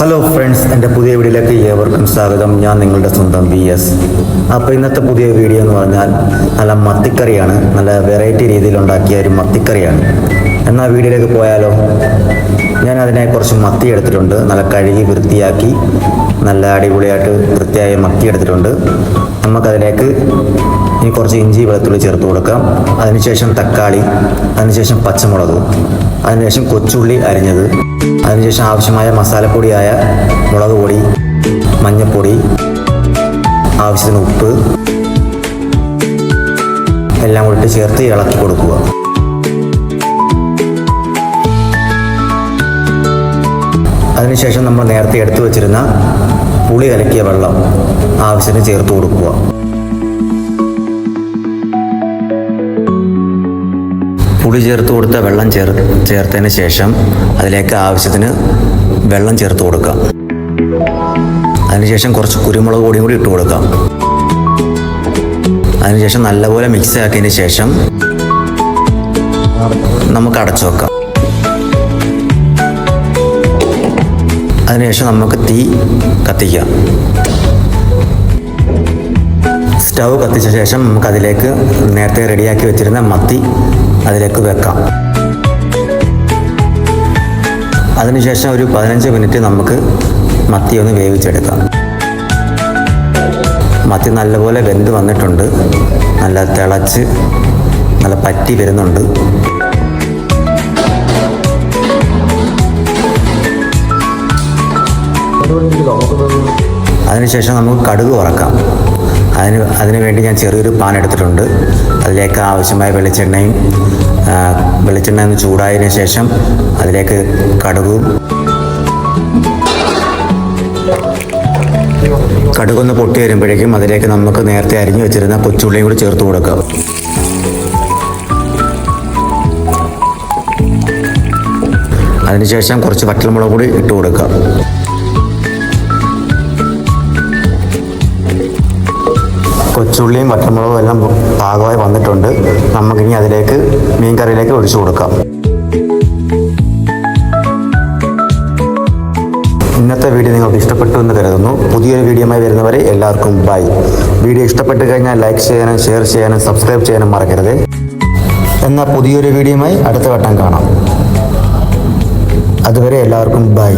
Hello friends എന്റെ പുതിയ വീഡിയോയിലേക്ക് ഏവർക്കും സ്വാഗതം. ഞാൻ നിങ്ങളുടെ സ്വന്തം വി എസ് അപ്പോൾ ഇന്നത്തെ പുതിയ വീഡിയോ എന്ന് പറഞ്ഞാൽ നല്ല മത്തിക്കറിയാണ്. നല്ല വെറൈറ്റി രീതിയിൽ ഉണ്ടാക്കിയ ഒരു മത്തിക്കറിയാണ്. എന്നാൽ വീഡിയോയിലേക്ക് പോയാലോ? ഞാൻ അതിനെ കുറച്ച് മത്തി എടുത്തിട്ടുണ്ട്. നല്ല കഴുകി വൃത്തിയാക്കി നല്ല അടിപൊളിയായിട്ട് വൃത്തിയായ മത്തി എടുത്തിട്ടുണ്ട്. നമുക്കതിലേക്ക് ഇനി കുറച്ച് ഇഞ്ചി വെളുത്തുള്ളി ചേർത്ത് കൊടുക്കാം. അതിനുശേഷം തക്കാളി അതിനുശേഷം പച്ചമുളക് അതിനുശേഷം കൊച്ചുള്ളി അരിഞ്ഞത്. അതിനുശേഷം ആവശ്യമായ മസാലപ്പൊടിയായ മുളക് പൊടി മഞ്ഞൾപ്പൊടി ആവശ്യത്തിന് ഉപ്പ് എല്ലാം കൂടിയിട്ട് ചേർത്ത് ഇളക്കി കൊടുക്കുക. അതിനുശേഷം നമ്മൾ നേരത്തെ എടുത്തു വച്ചിരുന്ന പുളി കലക്കിയ വെള്ളം ആവശ്യത്തിന് ചേർത്ത് കൊടുക്കുക. പുളി ചേർത്ത് കൊടുത്ത വെള്ളം ചേർ ചേർത്തതിന് ശേഷം അതിലേക്ക് ആവശ്യത്തിന് വെള്ളം ചേർത്ത് കൊടുക്കാം. അതിനുശേഷം കുറച്ച് കുരുമുളക് പൊടിയും കൂടി ഇട്ട് കൊടുക്കാം. അതിനുശേഷം നല്ലപോലെ മിക്സ് ആക്കിയതിന് ശേഷം നമുക്ക് അടച്ചു വെക്കാം. അതിനുശേഷം നമുക്ക് തീ കത്തിക്കാം. സ്റ്റൗ കത്തിച്ച ശേഷം നമുക്ക് അതിലേക്ക് നേരത്തെ റെഡിയാക്കി വെച്ചിരുന്ന മത്തി അതിലേക്ക് വെക്കാം. അതിനുശേഷം ഒരു പതിനഞ്ച് മിനിറ്റ് നമുക്ക് മത്തി ഒന്ന് വേവിച്ചെടുക്കാം. മത്തി നല്ലപോലെ വെന്ത് വന്നിട്ടുണ്ട്. നല്ല തിളച്ച് നല്ല പറ്റി വരുന്നുണ്ട്. അതിനുശേഷം നമുക്ക് കടുക് വറക്കാം. അതിന് അതിന് വേണ്ടി ഞാൻ ചെറിയൊരു പാൻ എടുത്തിട്ടുണ്ട്. അതിലേക്ക് ആവശ്യമായ വെളിച്ചെണ്ണയും വെളിച്ചെണ്ണ ഒന്ന് ചൂടായതിനു ശേഷം അതിലേക്ക് കടുകും കടുകൊന്ന് പൊട്ടി വരുമ്പോഴേക്കും അതിലേക്ക് നമുക്ക് നേരത്തെ അരിഞ്ഞു വെച്ചിരുന്ന കൊച്ചുള്ളിയും കൂടി ചേർത്ത് കൊടുക്കാം. അതിനുശേഷം കുറച്ച് വറ്റൽമുളക് കൂടി ഇട്ട് കൊടുക്കാം. കൊച്ചുള്ളിയും വറ്റമുളകും എല്ലാം പാകമായി വന്നിട്ടുണ്ട്. നമുക്കിനി അതിലേക്ക് മീൻ കറിയിലേക്ക് ഒഴിച്ചു കൊടുക്കാം. ഇന്നത്തെ വീഡിയോ നിങ്ങൾക്ക് ഇഷ്ടപ്പെട്ടു എന്ന് കരുതുന്നു. പുതിയൊരു വീഡിയോയുമായി വരുന്നവരെ എല്ലാവർക്കും ബൈ വീഡിയോ ഇഷ്ടപ്പെട്ട് കഴിഞ്ഞാൽ ലൈക്ക് ചെയ്യാനും ഷെയർ ചെയ്യാനും സബ്സ്ക്രൈബ് ചെയ്യാനും മറക്കരുത്. എന്നാൽ പുതിയൊരു വീഡിയോയുമായി അടുത്ത വട്ടം കാണാം. അതുവരെ എല്ലാവർക്കും ബൈ